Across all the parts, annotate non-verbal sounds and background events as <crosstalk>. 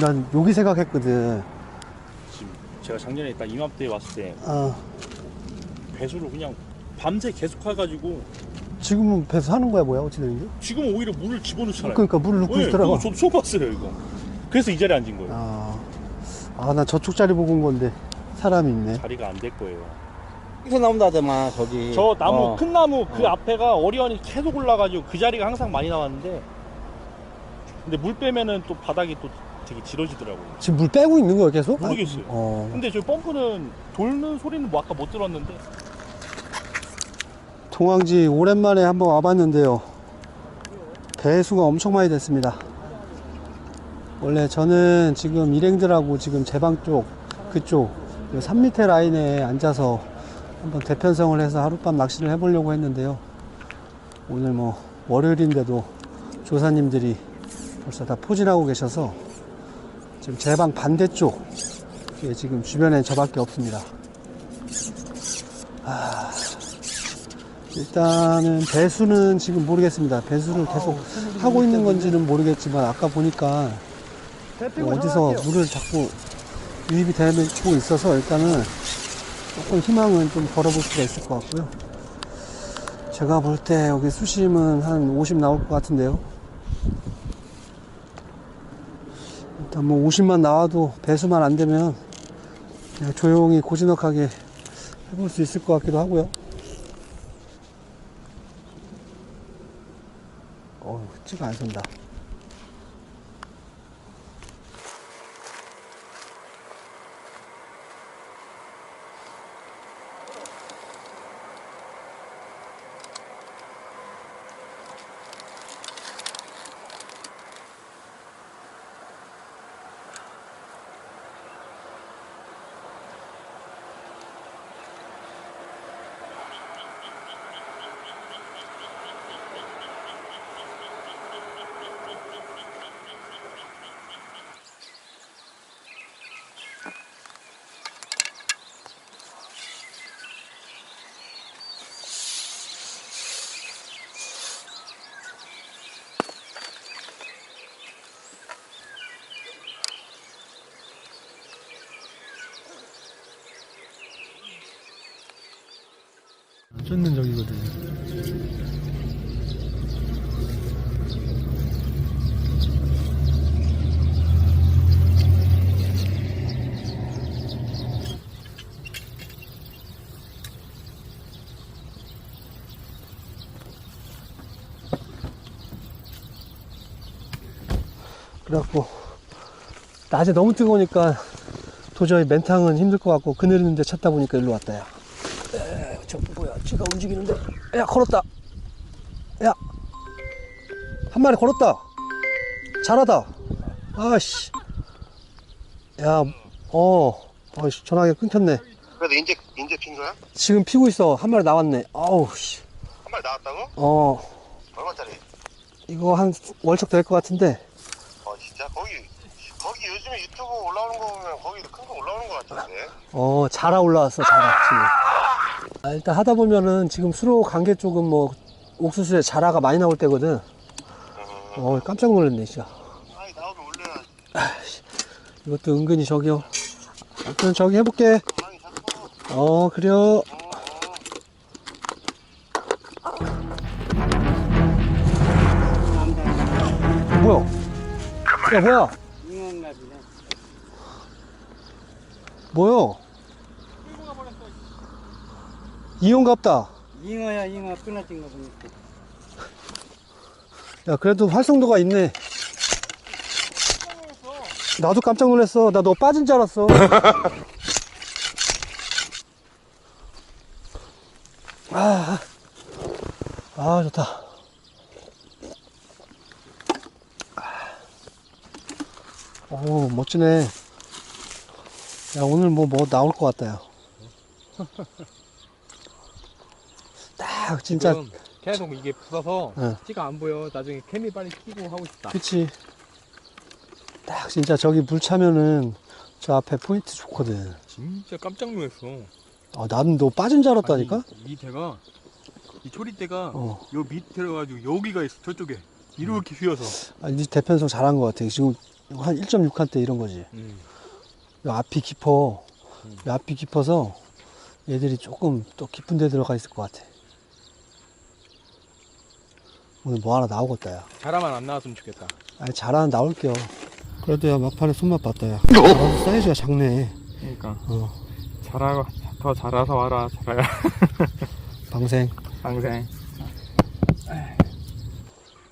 난 여기 생각했거든. 지금 제가 작년에 딱 이맘때 왔을 때 아, 배수를 그냥 밤새 계속 해가지고 지금은 배수 하는 거야, 뭐야? 어찌 되는 게? 지금은 오히려 물을 집어넣잖아요. 그러니까 물을 넣고 네, 있더라고. 그거 저도 처음 봤어요 이거. 그래서 이 자리에 앉은 거예요. 아, 아, 나 저쪽 자리 보고 온 건데 사람이 있네. 자리가 안 될 거예요. 여기서 나온다더만 저기 저 나무 어. 큰 나무 그 어. 앞에가 어리언이 계속 올라가지고 그 자리가 항상 많이 나왔는데 근데 물 빼면은 또 바닥이 또 되게 지러지더라고요. 지금 물 빼고 있는 거야, 계속? 모르겠어요. 아, 어. 근데 저 펌프는 돌는 소리는 뭐 아까 못 들었는데 동황지 오랜만에 한번 와봤는데요. 배수가 엄청 많이 됐습니다. 원래 저는 지금 일행들하고 지금 제 방 쪽, 그쪽, 그산 밑에 라인에 앉아서 한번 대편성을 해서 하룻밤 낚시를 해보려고 했는데요. 오늘 뭐 월요일인데도 조사님들이 벌써 다 포진하고 계셔서 지금 제 방 반대쪽, 에 지금 주변엔 저밖에 없습니다. 일단은 배수는 지금 모르겠습니다. 배수를 계속 하고 있는 건지는 모르겠지만 아까 보니까 어디서 물을 자꾸 유입이 되고 있어서 일단은 조금 희망은 좀 걸어볼 수가 있을 것 같고요. 제가 볼 때 여기 수심은 한 50 나올 것 같은데요. 일단 뭐 50만 나와도 배수만 안 되면 그냥 조용히 고즈넉하게 해볼 수 있을 것 같기도 하고요. 어우, 찌가 안 선다. 쫓는 적이거든. 그래갖고 낮에 너무 뜨거우니까 도저히 맨탕은 힘들 것 같고 그늘 있는데 찾다 보니까 일로 왔다 야. 움직이는데. 야 걸었다. 야 한 마리 걸었다. 잘하다. 아씨. 야어 어이씨 전화기 끊겼네. 그래도 인제 인제 핀 거야? 지금 피고 있어. 한 마리 나왔네. 아우 씨어 한 마리 나왔다고? 얼마짜리? 이거 한 월척 될 것 같은데. 어 진짜? 거기 거기 요즘에 유튜브 올라오는 거 보면 거기 큰 거 올라오는 거 같은데. 어, 자라 올라왔어, 자라, 지금. 아, 일단 하다 보면은 지금 수로 관계 쪽은 뭐, 옥수수에 자라가 많이 나올 때거든. 어, 깜짝 놀랐네, 진짜. 아니 나오면 올려야지. 이것도 은근히 저기요. 아무튼 저기 해볼게. 어, 그래요. 뭐야? 야, 뭐야? 뭐야? 이용갑다. 잉어야 잉어 끊어진 거 보니까 야, 그래도 활성도가 있네. 나도 깜짝 놀랐어. 나 너 빠진 줄 알았어. <laughs> 아, 아, 좋다. 오, 멋지네. 야, 오늘 뭐, 뭐 나올 것 같다, 야. 딱, 진짜, 지금 계속 이게 붙어서 응. 티가 안 보여. 나중에 케미 빨리 끼고 하고 싶다. 그치. 딱, 진짜 저기 물 차면은 저 앞에 포인트 좋거든. 진짜 깜짝 놀랐어. 아, 나는 너 빠진 줄 알았다니까? 아니, 이 대가 이 초리대가 어. 요 밑에 가지고 여기가 있어. 저쪽에 이렇게 휘어서. 아니, 네 대편성 잘한 것 같아. 지금 한 1.6칸대 이런 거지. 음. 요 앞이 깊어. 음. 요 앞이 깊어서 얘들이 조금 또 깊은 데 들어가 있을 것 같아. 오늘 뭐 하나 나오겠다, 야. 자라만 안 나왔으면 좋겠다. 아니, 잘하는 나올게요. 그래도 야, 막판에 손맛 봤다, 야. 아, 사이즈가 작네. 그러니까 어, 자라 더 자라서 와라. 자라야. <laughs> 방생. 방생.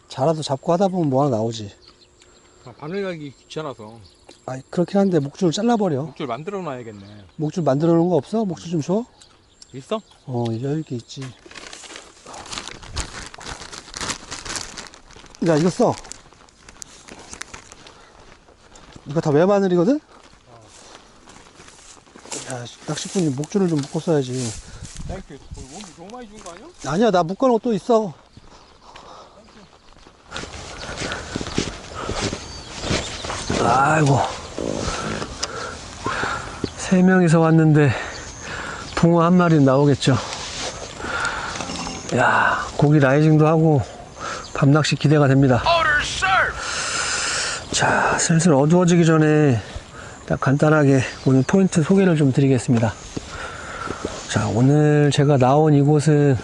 자라도 잡고 하다 보면 뭐 하나 나오지. 아, 바늘 가기 귀찮아서 아 그렇긴 한데 목줄 잘라버려. 목줄 만들어 놔야겠네. 목줄 만들어 놓은 거 없어? 목줄 좀 줘? 있어? 어, 여유있게 있지. 야, 이거 써. 이거 다 외바늘이거든? 야, 낚시꾼이 목줄을 좀 묶고 써야지. 땡큐. 너무 많이 준 거 아니야? 아니야, 나 묶어놓은 거또 있어. 아이고. 세 명이서 왔는데, 붕어 한 마리 나오겠죠. 야, 고기 라이징도 하고, 밤낚시 기대가 됩니다. 자, 슬슬 어두워지기 전에, 딱 간단하게 오늘 포인트 소개를 좀 드리겠습니다. 자, 오늘 제가 나온 이곳은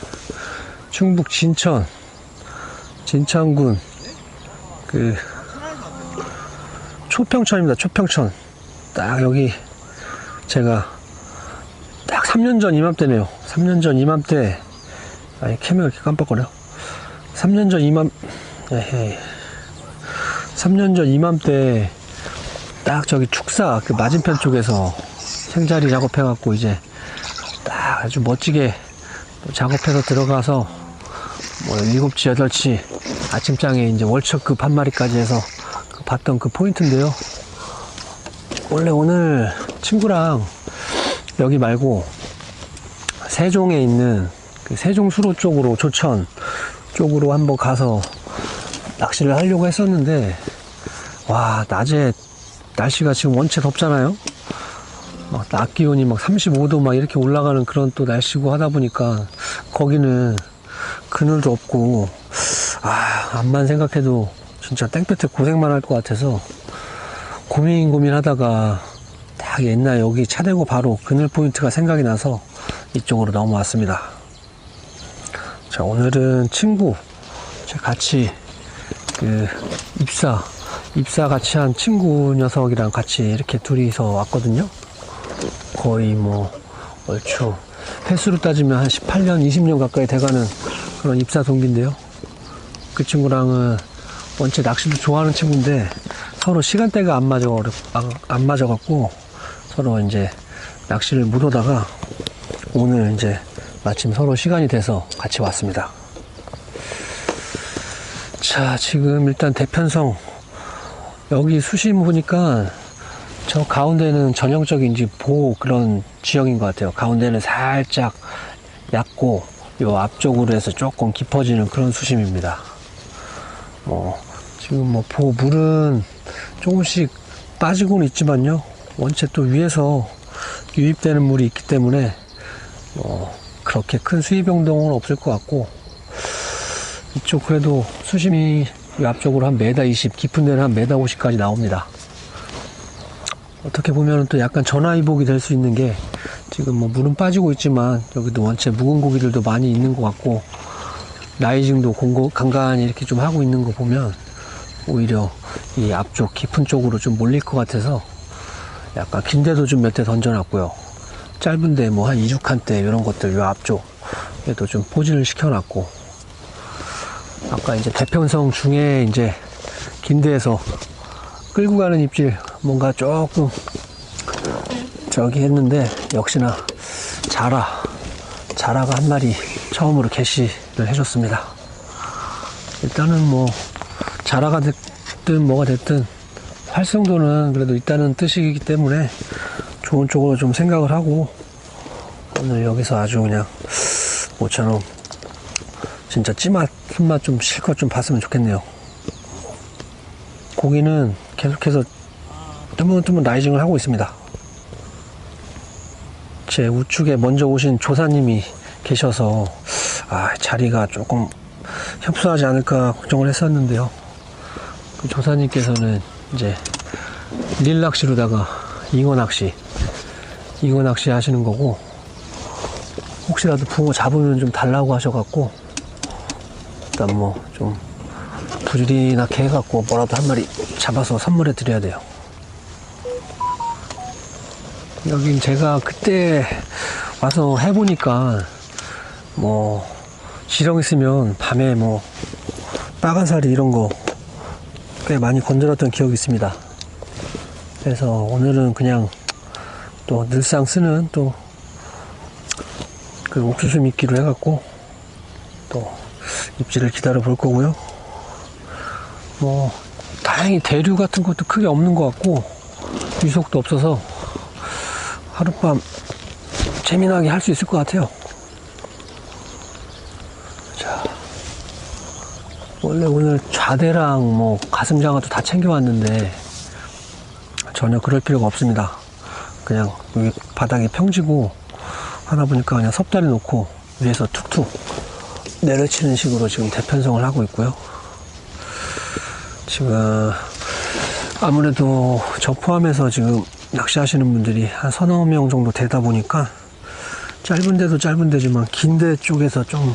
충북 진천, 진천군, 그, 초평천입니다. 초평천. 딱 여기 제가 딱 3년 전 이맘때네요. 3년 전 이맘때, 아니, 캠이 왜 이렇게 깜빡거려? 3년 전 이맘, 에헤이. 3년 전 이맘때 딱 저기 축사 그 맞은편 쪽에서 생자리 작업해갖고 이제 딱 아주 멋지게 또 작업해서 들어가서 뭐 일곱치 여덟치 아침장에 이제 월척급 한 마리까지 해서 그 봤던 그 포인트인데요. 원래 오늘 친구랑 여기 말고 세종에 있는 그 세종 수로 쪽으로 조천 쪽으로 한번 가서 낚시를 하려고 했었는데 와 낮에 날씨가 지금 원체 덥잖아요. 막낮 기온이 막 35도 막 이렇게 올라가는 그런 또 날씨고 하다 보니까 거기는 그늘도 없고 아 암만 생각해도 진짜 땡볕에 고생만 할 것 같아서 고민 고민하다가 딱 옛날 여기 차 대고 바로 그늘 포인트가 생각이 나서 이쪽으로 넘어왔습니다. 자 오늘은 친구 제 같이 그 입사 입사 같이 한 친구 녀석이랑 같이 이렇게 둘이서 왔거든요. 거의 뭐 얼추 횟수로 따지면 한 18년, 20년 가까이 돼가는 그런 입사 동기인데요. 그 친구랑은 원체 낚시도 좋아하는 친구인데 서로 시간대가 안 맞아 안 맞아갖고 서로 이제 낚시를 못 오다가 오늘 이제 마침 서로 시간이 돼서 같이 왔습니다. 자, 지금 일단 대편성 여기 수심 보니까 저 가운데는 전형적인 이제 보호 그런 지형인 것 같아요. 가운데는 살짝 얕고 요 앞쪽으로 해서 조금 깊어지는 그런 수심입니다. 뭐 지금 뭐 보 물은 조금씩 빠지고는 있지만요. 원체 또 위에서 유입되는 물이 있기 때문에 뭐 그렇게 큰 수입 변동은 없을 것 같고 이쪽 그래도 수심이 이 앞쪽으로 한 메다 20, 깊은 데는 한 메다 50까지 나옵니다. 어떻게 보면 또 약간 전화위복이 될 수 있는 게 지금 뭐 물은 빠지고 있지만 여기도 원체 묵은 고기들도 많이 있는 것 같고 라이징도 공고, 간간히 이렇게 좀 하고 있는 거 보면 오히려 이 앞쪽 깊은 쪽으로 좀 몰릴 것 같아서 약간 긴데도 좀 몇 대 던져놨고요. 짧은데 뭐 한 2주칸대 이런 것들 요 앞쪽에도 좀 포진을 시켜놨고 아까 이제 대편성 중에 이제 긴 데에서 끌고 가는 입질 뭔가 조금 저기 했는데 역시나 자라 자라가 한 마리 처음으로 게시를 해줬습니다. 일단은 뭐 자라가 됐든 뭐가 됐든 활성도는 그래도 있다는 뜻이기 때문에 좋은 쪽으로 좀 생각을 하고 오늘 여기서 아주 그냥 모처럼 진짜 찌맛 손맛 좀 실컷 좀 봤으면 좋겠네요. 고기는 계속해서 뜨문뜨문 라이징을 하고 있습니다. 제 우측에 먼저 오신 조사님이 계셔서 아, 자리가 조금 협소하지 않을까 걱정을 했었는데요. 그 조사님께서는 이제 릴 낚시로다가 잉어 낚시, 잉어 낚시 하시는 거고 혹시라도 붕어 잡으면 좀 달라고 하셔갖고 일단 뭐 좀 부지런하게 해갖고 뭐라도 한 마리 잡아서 선물해 드려야 돼요. 여긴 제가 그때 와서 해보니까 뭐 지렁 있으면 밤에 뭐 빨간살이 이런 거 꽤 많이 건드렸던 기억이 있습니다. 그래서 오늘은 그냥 또 늘상 쓰는 또 그 옥수수 미끼로 해갖고 또 입질을 기다려 볼 거고요. 뭐 다행히 대류 같은 것도 크게 없는 것 같고 유속도 없어서 하룻밤 재미나게 할 수 있을 것 같아요. 자, 원래 오늘 좌대랑 뭐 가슴장어도 다 챙겨왔는데 전혀 그럴 필요가 없습니다. 그냥 여기 바닥이 평지고 하다 보니까 그냥 섭다리 놓고 위에서 툭툭 내려치는 식으로 지금 대편성을 하고 있고요. 지금 아무래도 저 포함해서 지금 낚시하시는 분들이 한 서너 명 정도 되다 보니까 짧은 데도 짧은 데지만 긴데 쪽에서 좀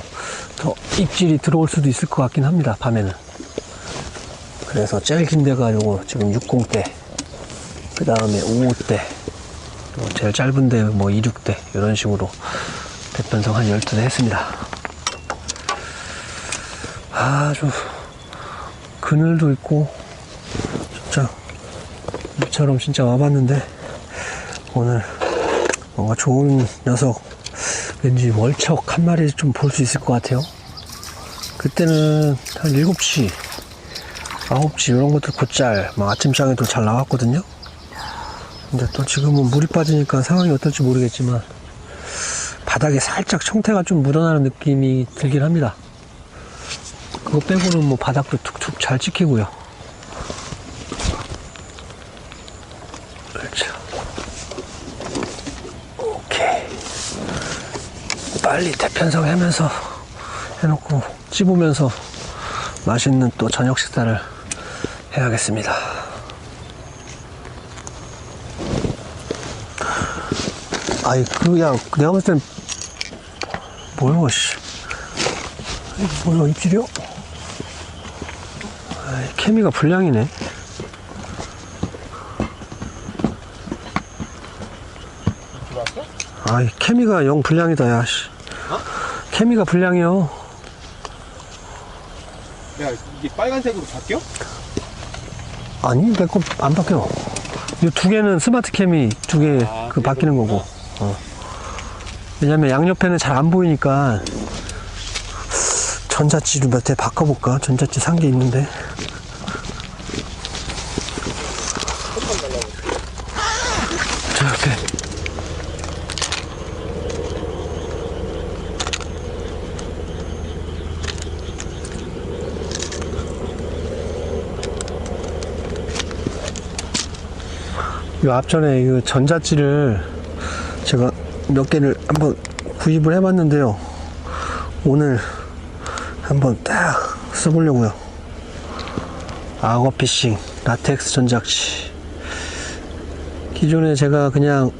더 입질이 들어올 수도 있을 것 같긴 합니다 밤에는 그래서 제일 긴 데가 요거 지금 60대 그 다음에 55대 또 제일 짧은 데 뭐 26대 이런 식으로 대편성 한 12대 했습니다. 아주 그늘도 있고 진짜 이처럼 진짜 와봤는데 오늘 뭔가 좋은 녀석 왠지 월척 한 마리 좀 볼 수 있을 것 같아요. 그때는 한 7시 9시 이런 것들 곧잘 막 아침장에도 잘 나왔거든요 근데 또 지금은 물이 빠지니까 상황이 어떨지 모르겠지만 바닥에 살짝 청태가 좀 묻어나는 느낌이 들긴 합니다. 그거 빼고는 뭐 바닥도 툭툭 잘 찍히고요. 그렇죠. 빨리 대편성 하면서 해놓고 찝으면서 맛있는 또 저녁 식사를 해야겠습니다. 아이, 그, 야, 내가 봤을 땐, 뭐야, 씨. 뭐야, 입질이요? 아이, 케미가 불량이네. 아이, 케미가 영 불량이다, 야, 씨. 케미가 불량이요. 야 이게 빨간색으로 바뀌어? 아니, 내 거 안 바뀌어. 이 두 개는 스마트 캠이 두개 아, 그 바뀌는 거고. 어. 왜냐면 양옆에는 잘 안 보이니까 전자찌로 몇대 바꿔볼까? 전자찌 산게 있는데. 저 옆에. 이 앞전에 이 전자찌를 제가 몇 개를 한번 구입을 해봤는데요. 오늘 한번 딱 써보려고요. 악어 피싱 라텍스 전자찌. 기존에 제가 그냥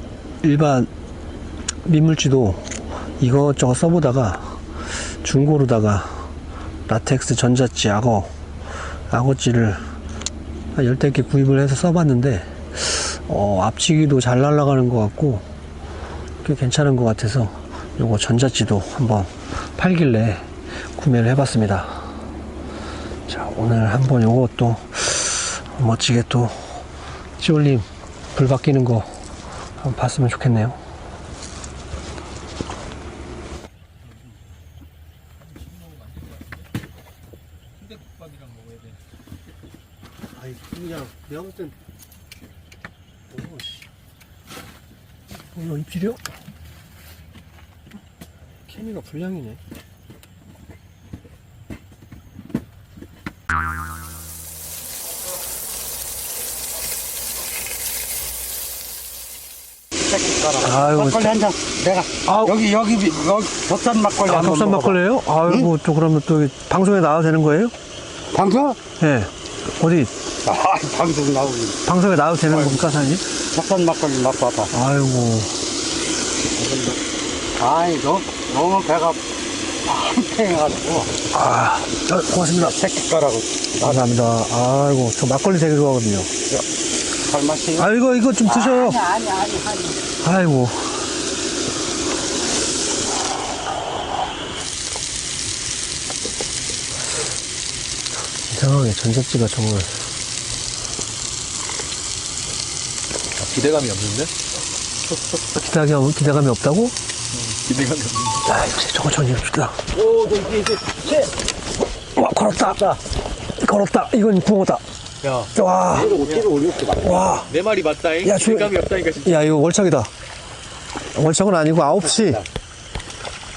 일반 민물지도 이것저것 써보다가 중고로다가 라텍스 전자찌 악어 악어찌를 한 열댓 개 구입을 해서 써봤는데 어, 앞치기도 잘 날아가는 것 같고 꽤 괜찮은 것 같아서 요거 전자찌도 한번 팔길래 구매를 해봤습니다. 자 오늘 한번 요것도 멋지게 또 찌올림 불 바뀌는 거 한번 봤으면 좋겠네요. 아이 그냥 내가 볼 땐, 오씨, 입질이요? 케미가 불량이네. 아유, 막걸리 한 잔. 내가 아, 여기 여기 여기 덕산 막걸리 아, 한번 덕산 먹어봐. 막걸리예요? 아이고, 또 그러면 또 방송에 나와도 되는 거예요? 방송? 예. 어디 아 방송 나오기. 방송에 나와도 되는 겁니까, 사장님? 덕산 막걸리 맛봐봐. 아이고, 아이 너 너무 배가 팽팽해가지고 아, 아, 고맙습니다. 새끼 가라고 감사합니다. 아이고, 저 막걸리 되게 좋아하거든요. 잘 마시고. 아, 이거, 이거 좀 드셔요. 아니 아니 아니 아니. 아이고. 이상하게 전접지가 정말. 기대감이 없는데? 기대감이, 기대감이 없다고? 기대감이 없는데? 아, 역시 저거 전이 없다. 오, 저기, 와, 걸었다. 걸었다. 이건 붕어다. 야, 와, 어깨를 올렸지 마. 와. 내 말이 맞다잉? 야, 조- 기대감이 없다니까 진짜. 야, 이거 월척이다. 월척은 아니고 9시.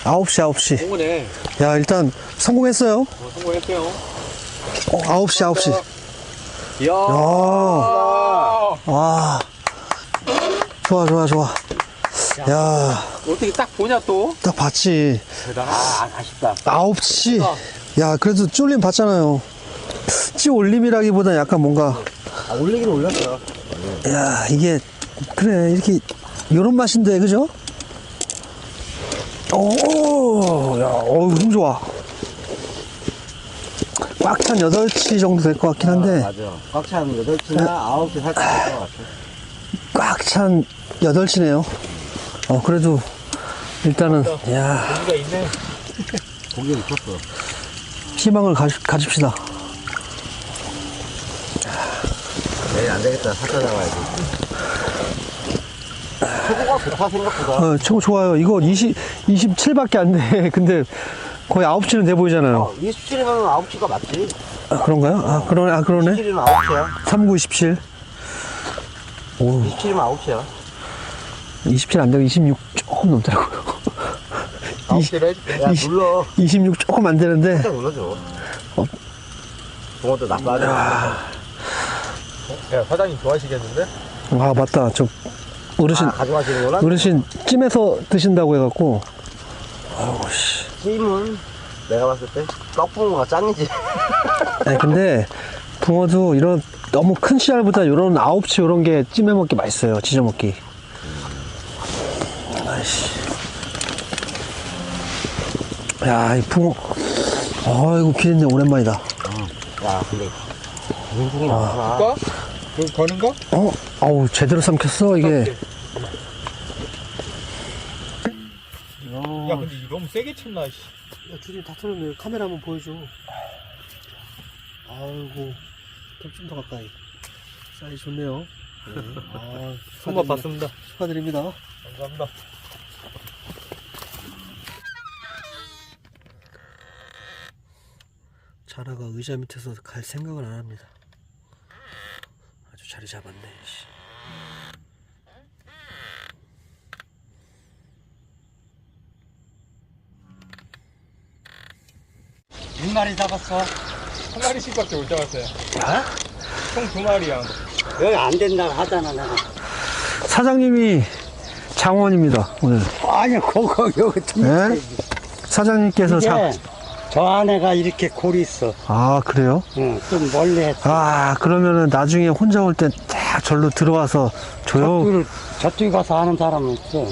9시, 9시. 성공해. 야, 일단 성공했어요. 어, 성공했어요. 어, 9시, 9시. 이야. 야, 와. 좋아, 좋아, 좋아. 야, 어떻게 딱 보냐 또? 딱 봤지. 아 아쉽다. 9시. 야, 그래도 쫄림 봤잖아요. 찌 올림이라기보다 약간 뭔가. 아, 올리긴 올렸어. 야, 이게, 그래, 이렇게, 요런 맛인데, 그죠? 오, 야, 어우, 힘 좋아. 꽉 찬 8시 정도 될 것 같긴 한데, 맞아. 꽉찬 8시나 9시 살짝 될것 같아. 꽉 찬 8시네요. 어, 그래도, 일단은, 야 여기가 있네. 고기 미쳤어. 희망을 가, 가집시다. 내일 안 되겠다. 사자 잡아야지. 초고가 좋다 생각보다. 어, 최고 좋아요. 이거 20, 27밖에 안 돼. <laughs> 근데 거의 9시는 돼 보이잖아요. 27이면 9시가 맞지. 아, 그런가요? 아, 그러네. 아, 그러네. 27이면 9시야. 39, 27. 오, 27이면 9시야. 27 안 되고 26 조금 넘더라고요. 9시로 해줄게. 야, 이십- 눌러. 26 조금 안 되는데. 살짝 눌러줘. 그것도 나빠져. 야, 사장님 좋아하시겠는데? 아, 맞다. 저 어르신, 아, 가져가시는구나. 어르신 찜해서 드신다고 해갖고. 아우, 씨. 찜은 내가 봤을 때 떡붕어가 짱이지. 아니, 근데 붕어도 이런 너무 큰 씨알보다 이런 아홉치 이런 게 찜해 먹기 맛있어요. 지져 먹기. 아이씨. 야, 이 붕어. 아이고, 기린내 오랜만이다. 야, 근데 인중이 많구나. 거? 그 거는 거? 어? 아우, 제대로 삼켰어, 이게. 야, 근데 이거 너무 세게 쳤나, 씨. 야, 줄이 다 틀었네. 카메라 한번 보여줘. 아이고, 좀 더 가까이. 사이즈 좋네요. 네. 아, <laughs> 손맛 축하드립니다. 봤습니다. 축하드립니다. 감사합니다. 자라가 의자 밑에서 갈 생각을 안 합니다. 아주 자리 잡았네. 씨. 몇 마리 잡았어? 한 마리씩밖에 못 잡았어요. 아? 총 두 마리야. 여기 안 된다 하잖아, 내가. 사장님이 장원입니다. 오늘. 아니, 그거 여기 좀. 네? 사장님께서 장. 저 안에가 이렇게 골이 있어. 아 그래요? 응, 좀 멀리 했어. 아 그러면은 나중에 혼자 올때딱 절로 들어와서 조용. 저쪽을, 저쪽에 가서 하는 사람은 있어.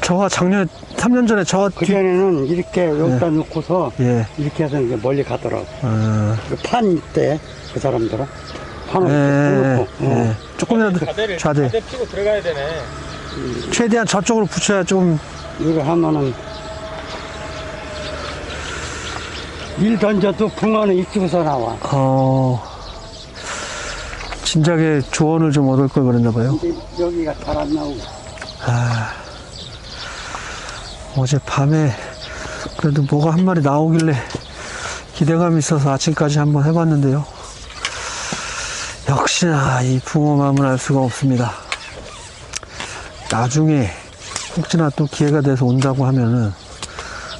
저가 작년 3년 전에 저 뒤. 그전에는 이렇게 여기다 놓고서 예. 이렇게 해서 이제 멀리 가더라고. 어, 그판 있대, 그 사람들은. 판을 예, 이렇게 예, 놓고. 어. 예. 조금이라도 자대를, 좌대. 자대 피고 들어가야 되네. 최대한 저쪽으로 붙여야 좀 이거 하면은 일 던져도 붕어는 이쪽에서 나와. 어. 진작에 조언을 좀 얻을 걸 그랬나 봐요. 여기가 잘 안 나오고. 어제 밤에 그래도 뭐가 한 마리 나오길래 기대감이 있어서 아침까지 한번 해봤는데요. 역시나 이 붕어맘은 알 수가 없습니다. 나중에 혹시나 또 기회가 돼서 온다고 하면은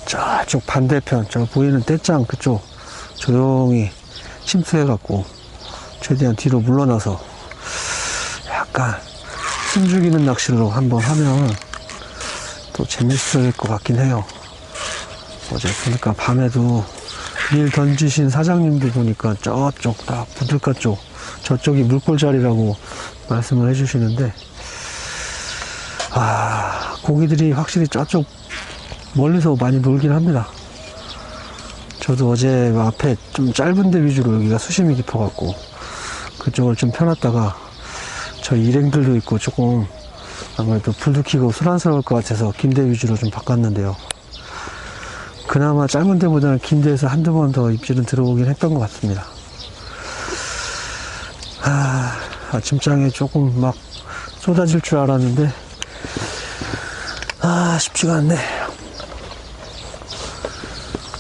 저쪽 반대편 저 보이는 떼짱 그쪽 조용히 침투해갖고 최대한 뒤로 물러나서 약간 숨죽이는 낚시로 한번 하면 또 재밌을 것 같긴 해요. 어제 보니까 밤에도 일 던지신 사장님도 보니까 저쪽 딱 부들가 쪽 저쪽이 물골 자리라고 말씀을 해주시는데 아 고기들이 확실히 저쪽 멀리서 많이 놀긴 합니다. 저도 어제 앞에 좀 짧은 데 위주로 여기가 수심이 깊어갖고 그쪽을 좀 펴놨다가 저 일행들도 있고 조금 아무래도 불도 켜고 소란스러울 것 같아서 긴데 위주로 좀 바꿨는데요. 그나마 짧은 데보다는 긴 데에서 한두 번 더 입질은 들어오긴 했던 것 같습니다. 아, 아침장에 조금 막 쏟아질 줄 알았는데, 아, 쉽지가 않네.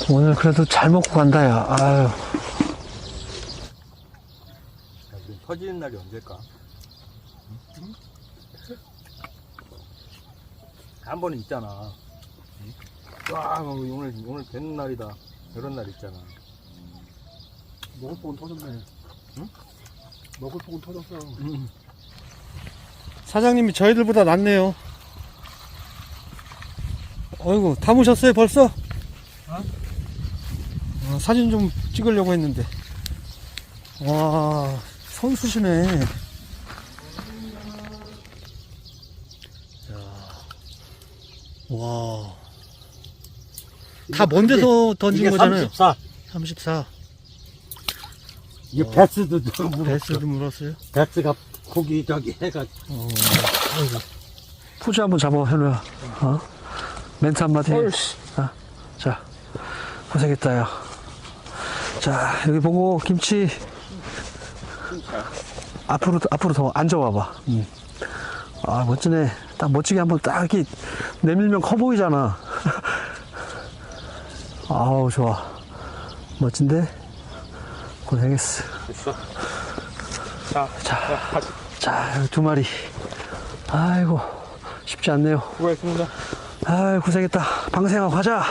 오늘 그래도 잘 먹고 간다, 야. 아유. 터지는 날이 언제일까? 한 번은 있잖아. 와, 오늘 오늘 되는 날이다. 이런 날 있잖아. 먹을 폭은 터졌네. 응? 먹을 폭은 터졌어. 음. 사장님이 저희들보다 낫네요. 어이구, 담으셨어요, 벌써? 어, 사진 좀 찍으려고 했는데. 와, 선수시네. 와. 다 먼 데서 던진 이게 거잖아요. 34. 34. 이게 베스도 좀 물었어. 베스도 물었어요? 베스가 고기 저기 해가지고. 어, 아이고. 포즈 한번 잡아, 현우야. 어? 멘트 한마디 해. 어? 자, 고생했다, 야. 자, 여기 보고, 김치. 앞으로, 앞으로 더 앉아와봐. 음. 아, 멋지네. 딱 멋지게 한번 딱 이렇게 내밀면 커 보이잖아. 아우, 좋아. 멋진데? 고생했어. 자, 자, 자, 여기 두 마리. 아이고, 쉽지 않네요. 수고하셨습니다. 아이, 고생했다. 방생하고 가자.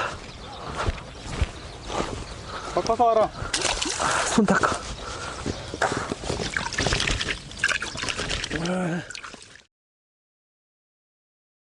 바꿔서 와라. 손 닦아. 아,